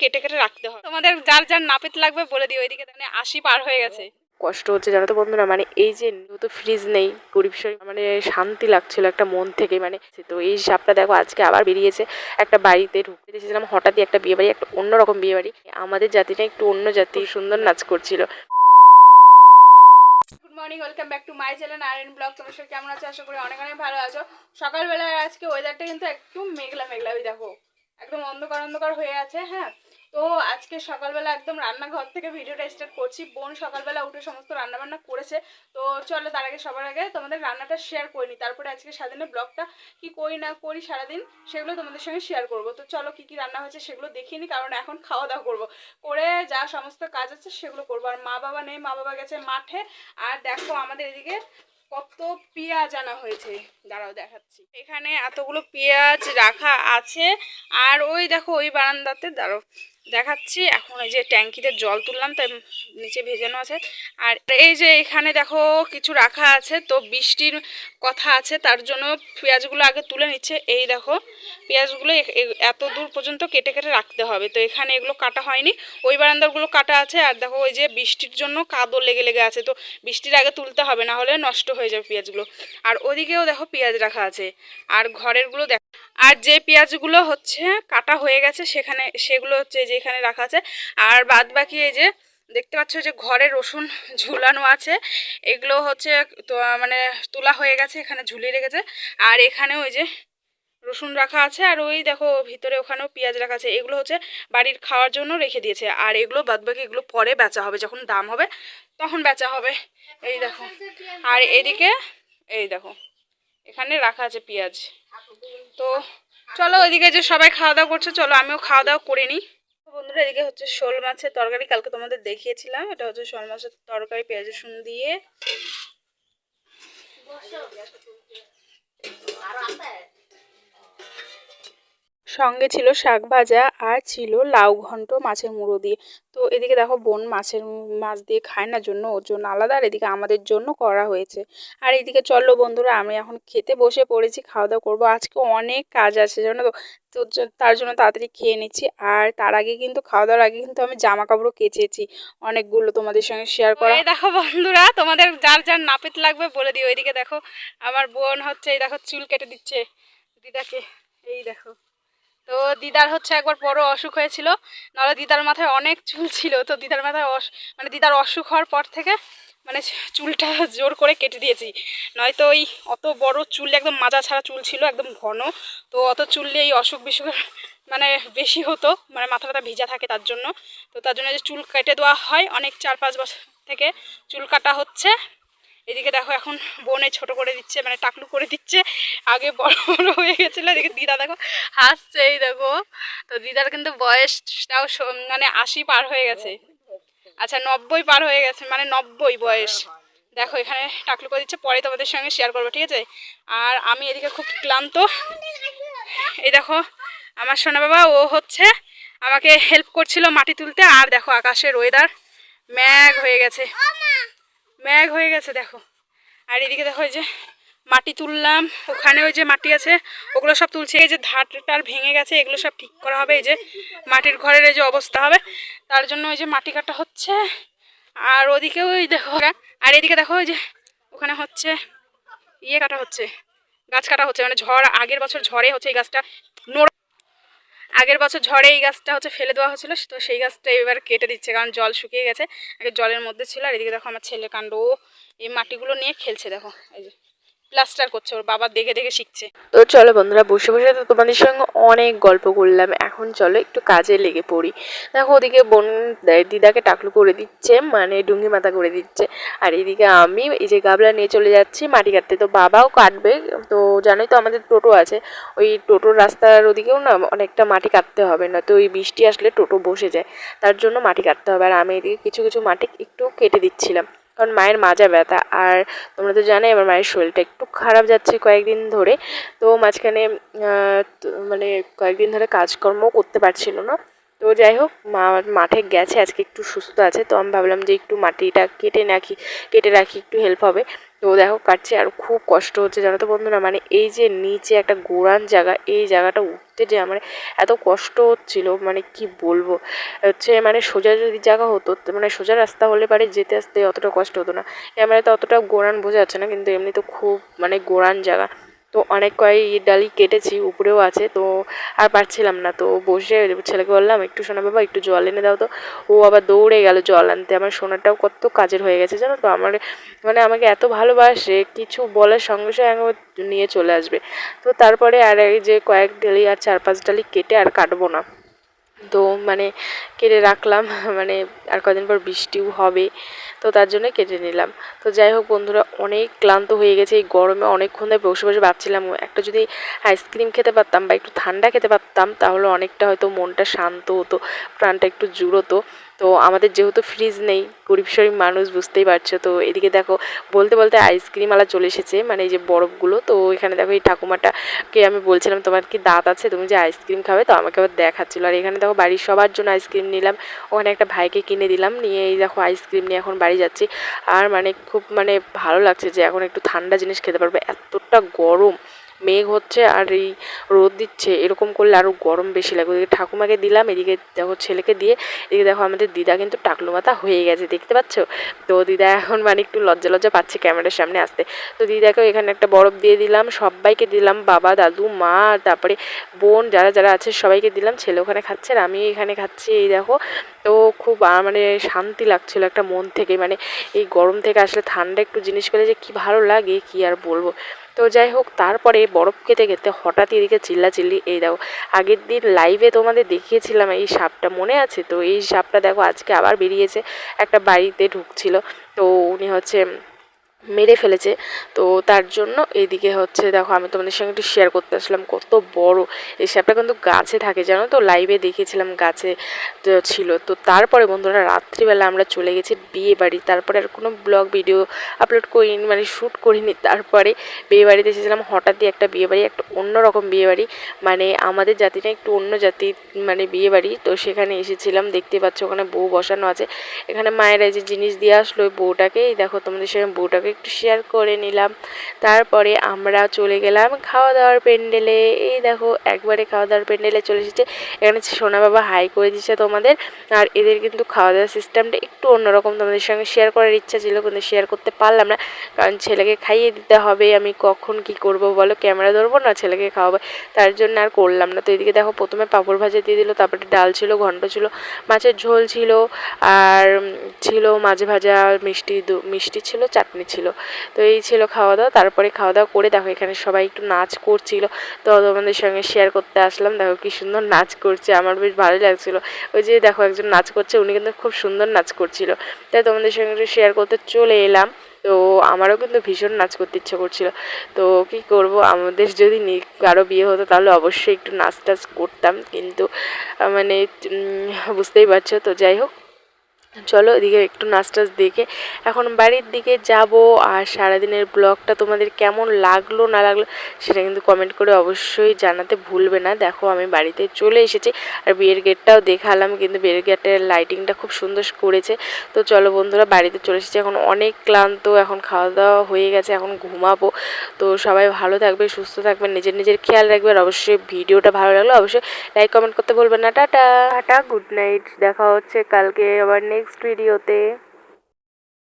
কেটে কেটে রাখতে হয়। তোমাদের যার যার নাপিত লাগবে বলে দিও ওইদিকে মানে আশি পার হয়ে গেছে। কষ্ট হচ্ছে জানো তো বন্ধুরা মানে এই যে তো ফ্রিজ নেই পরিবেশের মানে শান্তি লাগছিল একটা মন থেকে মানে তো এই সাপটা দেখো আজকে আবার বেরিয়েছে একটা বাড়িতে ঢুকতে দিয়েছিলাম হঠাৎই একটা বিয়ে বাড়ি একটা অন্যরকম বিয়ে বাড়ি। আমাদের জাতিটা একটু অন্য জাতি সুন্দর নাচ করছিল। Good morning welcome back to my channel R blog তোমার সবাই কেমন আছো? আশা করি অনেক অনেক ভালো আছো। সকালবেলায় আজকে ওয়েদারটা কিন্তু একটু মেঘলা মেঘলা ওই দেখো একদম অন্ধকার অন্ধকার হয়ে আছে হ্যাঁ? তো আজকে সকালবেলা একদম রান্নাঘর থেকে ভিডিওটা স্টার্ট করছি। বোন সকালবেলা উঠে সমস্ত রান্নাবান্না করেছে। তো চলো তার আগে সবার আগে তোমাদের রান্নাটা শেয়ার করিনি তারপরে আজকে সারাদিনের ব্লগটা কি করি না করি সারাদিন সেগুলো তোমাদের সঙ্গে শেয়ার করব। তো চলো কি কি রান্না হয়েছে সেগুলো দেখিনি কারণ এখন খাওয়া দাওয়া করব। করে যা সমস্ত কাজ আছে সেগুলো করব। আর মা বাবা নেই, মা বাবা গেছে মাঠে। আর দেখো আমাদের এদিকে কত পেঁয়াজ আনা হয়েছে। দাঁড়াও দেখাচ্ছি। এখানে এতগুলো পেঁয়াজ রাখা আছে। আর ওই দেখো ওই বারান্দাতে, দাঁড়াও। দেখাচ্ছি। এখন এই যে ট্যাঙ্কিতে জল তুললাম, তাই নিচে ভেজানো আছে। আর এই যে এখানে দেখো কিছু রাখা আছে, তো বৃষ্টির কথা আছে, তার জন্য পেঁয়াজগুলো আগে তুলে নিচ্ছে। এই দেখো, পেঁয়াজগুলো এত দূর পর্যন্ত কেটে কেটে রাখতে হবে। তো এখানে এগুলো কাটা হয়নি, ওই বারান্দাগুলো কাটা আছে, আর দেখো ওই যে বৃষ্টির জন্য কাদো লেগে লেগে আছে। তো বৃষ্টির আগে তুলতে হবে, না হলে নষ্ট হয়ে যাবে পেঁয়াজগুলো। আর ওদিকেও দেখো পেঁয়াজ রাখা আছে। আর ঘরেরগুলো দেখো, আর যে পেঁয়াজগুলো হচ্ছে, কাটা হয়ে গেছে, সেখানে সেগুলো হচ্ছে যে এখানে রাখা আছে। আর বাদ বাকি এই যে, দেখতে পাচ্ছ যে ঘরে রসুন ঝুলানো আছে। এগুলো হচ্ছে মানে তোলা হয়ে গেছে, এখানে ঝুলিয়ে রেখেছে। আর এখানে ওই যে রসুন রাখা আছে, আর ওই দেখো ভিতরে ওখানেও পেঁয়াজ রাখা আছে। এগুলো হচ্ছে বাড়ির খাওয়ার জন্য রেখে দিয়েছে। আর এগুলো বাদবাকি এগুলো পরে বেচা হবে, যখন দাম হবে তখন বেচা হবে। এই দেখো। আর এদিকে, এই দেখো, এখানে রাখা আছে পেঁয়াজ। তো চলো ওইদিকে যে সবাই খাওয়া দাওয়া করছে, চলো আমিও খাওয়া দাওয়া করে নিই। বন্ধুরা, এদিকে হচ্ছে শোল মাছের তরকারি কালকে তোমাদের দেখিয়েছিলাম। এটা হচ্ছে শোল মাছের তরকারি, পেঁয়াজ রসুন দিয়ে। সঙ্গে ছিল শাক ভাজা আর ছিল লাউ ঘন্ট মাছের মুড়ো দিয়ে। তো এদিকে দেখো বোন মাছের মাছ দিয়ে খায় না জন্য, ওর জন্য আলাদা আর এদিকে আমাদের জন্য করা হয়েছে। আর এদিকে চলো বন্ধুরা, আমি এখন খেতে বসে পড়েছি, খাওয়া দাওয়া করব। আজকে অনেক কাজ আছে, জানো তো? তো জ- তার জন্য তাড়াতাড়ি খেয়ে নিচ্ছি। আর তার আগে কিন্তু, খাওয়া দাওয়ার আগে কিন্তু আমি জামা কাপড়ও কেচেছি। অনেকগুলো তোমাদের সঙ্গে শেয়ার করা। দেখো বন্ধুরা, তোমাদের যার যার নাপিত লাগবে বলে দিও। এইদিকে দেখো, আমার বোন হচ্ছে, এই দেখো চুল কেটে দিচ্ছে। দিদাকে, এই দেখো। তো দিদার হচ্ছে একবার বড় অসুখ হয়েছিল, নাহলে দিদার মাথায় অনেক চুল ছিল, তো দিদার মাথায় অস- মানে দিদার অসুখ হওয়ার পর থেকে মানে চুলটা জোর করে কেটে দিয়েছি। নয়তো ওই অত বড় চুল একদম মাজা ছাড়া চুল ছিল, একদম ঘন, তো অত চুল এই অসুখ বিসুখ মানে বেশি হতো মানে মাথা ব্যথা ভিজা থাকে তার জন্য। তো তার জন্য যে চুল কেটে দেওয়া হয়, অনেক চার পাঁচ বছর থেকে চুল কাটা হচ্ছে। এদিকে দেখো এখন বোনে ছোট করে দিচ্ছে মানে টাকলু করে দিচ্ছে। আগে বড় বড় হয়ে গেছিল, এদিকে দিদা দেখো হাসছে, এই দেখো। তো দিদার কিন্তু বয়সটাও মানে আশি পার হয়ে গেছে। আচ্ছা নব্বই পার হয়ে গেছে মানে নব্বই বয়স। দেখো এখানে টাকলু করে দিচ্ছে, পরে তোমাদের সঙ্গে শেয়ার করব, ঠিক আছে? আর আমি এদিকে খুব ক্লান্ত। এই দেখো, আমার সোনা বাবা, ও হচ্ছে আমাকে হেল্প করছিল মাটি তুলতে, আর দেখো আকাশের ওয়েদার ম্যাগ হয়ে গেছে। ম্যাগ হয়ে গেছে, দেখো। আর এদিকে দেখো যে মাটি তুললাম, ওখানে ওই যে মাটি আছে, ওগুলো সব তুলছে। এই যে ধারটার ভেঙে গেছে, এগুলো সব ঠিক করা হবে, এই যে মাটির ঘরের এই যে অবস্থা হবে। তার জন্য ওই যে মাটি কাটা হচ্ছে। আর ওদিকে ওই দেখো, আর এদিকে দেখো ওই যে ওখানে হচ্ছে ইয়ে কাটা হচ্ছে, গাছ কাটা হচ্ছে মানে ঝড়, আগের বছর ঝড়ে হচ্ছে এই গাছটা। নোড়া আগের বছর ঝড়ে এই গাছটা হচ্ছে ফেলে দেওয়া হয়েছিল, তো সেই গাছটা এবার কেটে দিচ্ছে, কারণ জল শুকিয়ে গেছে। আগে জলের মধ্যে ছিল, আর এদিকে দেখো আমার ছেলে কাণ্ড এই মাটিগুলো নিয়ে খেলছে, দেখো, এই যে। প্লাস্টার করছে, ওর বাবা দেখে দেখে শিখছে। তো চলো বন্ধুরা, বসে বসে তো তোমাদের সঙ্গে অনেক গল্প করলাম। এখন চলো একটু কাজে লেগে পড়ি। দেখো, ওদিকে বোন দিদাকে টাকলু করে দিচ্ছে মানে ডুঙ্গি মাথা করে দিচ্ছে। আর এদিকে আমি, এই যে গাবলা নিয়ে চলে যাচ্ছি মাটি কাটতে। তো বাবাও কাটবে, তো জানোই তো আমাদের টোটো আছে। ওই টোটোর রাস্তার ওদিকেও না অনেকটা মাটি কাটতে হবে, না তো ওই বৃষ্টি আসলে টোটো বসে যায়। তার জন্য মাটি কাটতে হবে। আর আমি এদিকে কিছু কিছু মাটি একটু কেটে দিচ্ছিলাম। কারণ মায়ের মাজা ব্যথা। আর তোমরা তো জানাই, আমার মায়ের শরীরটা একটু খারাপ যাচ্ছে কয়েকদিন ধরে। তো মাঝখানে মানে কয়েকদিন ধরে কাজকর্ম করতে পারছিল না। তো যাই হোক, মা মাঠে গেছে, আজকে একটু সুস্থ আছে। তো আমি ভাবলাম যে একটু মাটিটা কেটে রাখি কেটে রাখি, একটু হেল্প হবে। তো দেখো কাটছে আর খুব কষ্ট হচ্ছে, জানো তো বন্ধুরা? মানে এই যে নিচে একটা গোড়ান জায়গা, এই জায়গাটা উঠতে যে আমার এত কষ্ট হচ্ছিল মানে কি বলব? হচ্ছে মানে সোজা যদি জায়গা হতো মানে সোজা রাস্তা হলে পারে যেতে আসতে অতটা কষ্ট হতো না। আমার তো অতটা গোড়ান বোঝা যাচ্ছে না, কিন্তু এমনি তো খুব মানে গোড়ান জায়গা। তো অনেক কয়েক ডালি কেটেছি, উপরেও আছে, তো আর পারছিলাম না। তো বসে ছেলেকে বললাম, একটু সোনা বাবা, একটু জল এনে দাও তো। ও আবার দৌড়ে গেল জল আনতে। আমার সোনাটাও কত কাজের হয়ে গেছে, জানো তো? আমার মানে আমাকে এত ভালোবাসে, কিছু বলার সঙ্গে সঙ্গে নিয়ে চলে আসবে। তো তারপরে আর এই যে কয়েক ডালি আর চার পাঁচ ডালি কেটে আর কাটবো না। তো মানে কেটে রাখলাম মানে আর কদিন পর বৃষ্টিও হবে, তো তার জন্য কেটে নিলাম। তো যাই হোক বন্ধুরা, অনেক ক্লান্ত হয়ে গেছে, এই গরমে অনেকক্ষণ ধরে বসে বসে ভাবছিলাম, একটা যদি আইসক্রিম খেতে পারতাম বা একটু ঠান্ডা খেতে পারতাম, তাহলে অনেকটা হয়তো মনটা শান্ত হতো, প্রাণটা একটু জুড়োতো। তো আমাদের যেহেতু ফ্রিজ নেই, গরিব শরীর মানুষ বুঝতেই পারছ, তো এদিকে দেখো, বলতে বলতে আইসক্রিম আলা চলে এসেছে মানে এই যে বরফগুলো, তো এখানে দেখো এই ঠাকুমাটাকে আমি বলছিলাম, তোমার কি দাঁত আছে, তুমি যে আইসক্রিম খাবে, তো আমাকে আবার দেখাচ্ছিলো। আর এখানে দেখো বাড়ির সবার জন্য আইসক্রিম নিলাম, ওখানে একটা ভাইকে কিনে দিলাম, নিয়ে এই দেখো আইসক্রিম নিয়ে এখন বাড়ি যাচ্ছি। আর মানে খুব মানে ভালো লাগছে যে এখন একটু ঠান্ডা জিনিস খেতে পারবে, এতটা গরম। মেঘ হচ্ছে আর এই রোদ দিচ্ছে, এরকম করলে আরও গরম বেশি লাগে ওদিকে ঠাকুমাকে দিলাম, এদিকে দেখো ছেলেকে দিয়ে, এদিকে দেখো আমাদের দিদা কিন্তু টাকলু মাথা হয়ে গেছে, দেখতে পাচ্ছ? তো দিদা এখন মানে একটু লজ্জা লজ্জা পাচ্ছে ক্যামেরার সামনে আসতে। তো দিদাকেও এখানে একটা বরফ দিয়ে দিলাম, সবাইকে দিলাম, বাবা, দাদু, মা, তারপরে বোন, যারা যারা আছে সবাইকে দিলাম, ছেলে ওখানে খাচ্ছে আর আমি এখানে খাচ্ছি, এই দেখো। তো খুব মানে শান্তি লাগছিল একটা মন থেকে মানে এই গরম থেকে আসলে ঠান্ডা একটু জিনিস পেলে যে কী ভালো লাগে, কী আর বলব? তো যাই হোক, তারপরে বরফ খেতে খেতে হঠাৎ এদিকে চিল্লাচিল্লি, এই দেখো, আগের দিন লাইভে তোমাদের দেখিয়েছিলাম এই সাপটা, মনে আছে? তো এই সাপটা দেখো, আজকে আবার বেরিয়েছে, একটা বাড়িতে ঢুকছিল। তো উনি হচ্ছে মেরে ফেলেছে। তো তার জন্য এইদিকে হচ্ছে দেখো আমি তোমাদের সঙ্গে একটু শেয়ার করতে আসলাম কত বড়। এই সাপটা কিন্তু গাছে থাকে, জানো তো? লাইভে দেখেছিলাম গাছে ছিল। তো তারপরে বন্ধুরা রাত্রিবেলা আমরা চলে গেছি বিয়ে বাড়ি। তারপরে আর কোনো ব্লগ ভিডিও আপলোড করিনি মানে শ্যুট করিনি। তারপরে বিয়ে বাড়িতে এসেছিলাম, হঠাৎই একটা বিয়ে বাড়ি, একটা অন্যরকম বিয়ে বাড়ি। মানে আমাদের জাতিটা একটু অন্য জাতির মানে বিয়ে বাড়ি। তো সেখানে এসেছিলাম, দেখতে পাচ্ছ ওখানে বউ বসানো আছে। এখানে মায়েরা যে জিনিস দিয়ে আসলো ওই বউটাকেই, দেখো তোমাদের সঙ্গে বউটাকে একটু শেয়ার করে নিলাম। তারপরে আমরা চলে গেলাম খাওয়া দাওয়ার প্যান্ডেলে। এই দেখো, একবারে খাওয়া দাওয়ার প্যান্ডেলে চলে এসেছে। এখানে সোনা বাবা হাই করে দিচ্ছে তোমাদের। আর এদের কিন্তু খাওয়া দাওয়ার সিস্টেমটা একটু অন্যরকম। তোমাদের সঙ্গে শেয়ার করার ইচ্ছা ছিল, কিন্তু শেয়ার করতে পারলাম না। কারণ ছেলেকে খাইয়ে দিতে হবে। আমি কখন কি করব বলো? ক্যামেরা ধরবো না? ছেলেকে খাওয়াবো। তার জন্য আর করলাম না। তো এদিকে দেখো, প্রথমে পাঁপড় ভাজা দিয়ে দিল। তারপরে ডাল ছিল, ঘন্ট ছিল, মাছের ঝোল ছিল। আর ছিল মাঝে ভাজা, মিষ্টি মিষ্টি ছিল, চাটনি ছিল। তো এই ছিল খাওয়া দাওয়া তারপরে খাওয়া দাওয়া করে দেখো এখানে সবাই একটু নাচ করছিল। তো তোমাদের সঙ্গে শেয়ার করতে আসলাম। দেখো কি সুন্দর নাচ করছে। আমার বেশ ভালো লাগছিল। ওই যে দেখো একজন নাচ করছে, উনি কিন্তু খুব সুন্দর নাচ করছিল। তাই তোমাদের সঙ্গে একটু শেয়ার করতে চলে এলাম। তো আমারও কিন্তু ভীষণ নাচ করতে ইচ্ছে করছিল। তো কী করব? আমাদের যদি কারও বিয়ে হতো তাহলে অবশ্যই একটু নাচ টাচ করতাম। কিন্তু মানে বুঝতেই পারছ। তো যাই হোক চলো এদিকে একটু নাচ টাচ দেখে এখন বাড়ির দিকে যাব আর সারাদিনের ব্লগটা তোমাদের কেমন লাগল, না লাগল সেটা কিন্তু কমেন্ট করে অবশ্যই জানাতে ভুলবে না। দেখো আমি বাড়িতে চলে এসেছি আর বিয়ের গেটটাও দেখালাম কিন্তু বিয়ের গেটের লাইটিংটা খুব সুন্দর করেছে। তো চলো বন্ধুরা বাড়িতে চলে এসেছি, এখন অনেক ক্লান্ত, এখন খাওয়া দাওয়া হয়ে গেছে, এখন ঘুমাবো। তো সবাই ভালো থাকবে, সুস্থ থাকবে, নিজের নিজের খেয়াল রাখবেন অবশ্যই ভিডিওটা ভালো লাগল অবশ্যই লাইক কমেন্ট করতে বলবেন না। টাটা। টাটা গুড নাইট দেখা হচ্ছে কালকে আবার নেক্সট ভিডিওতে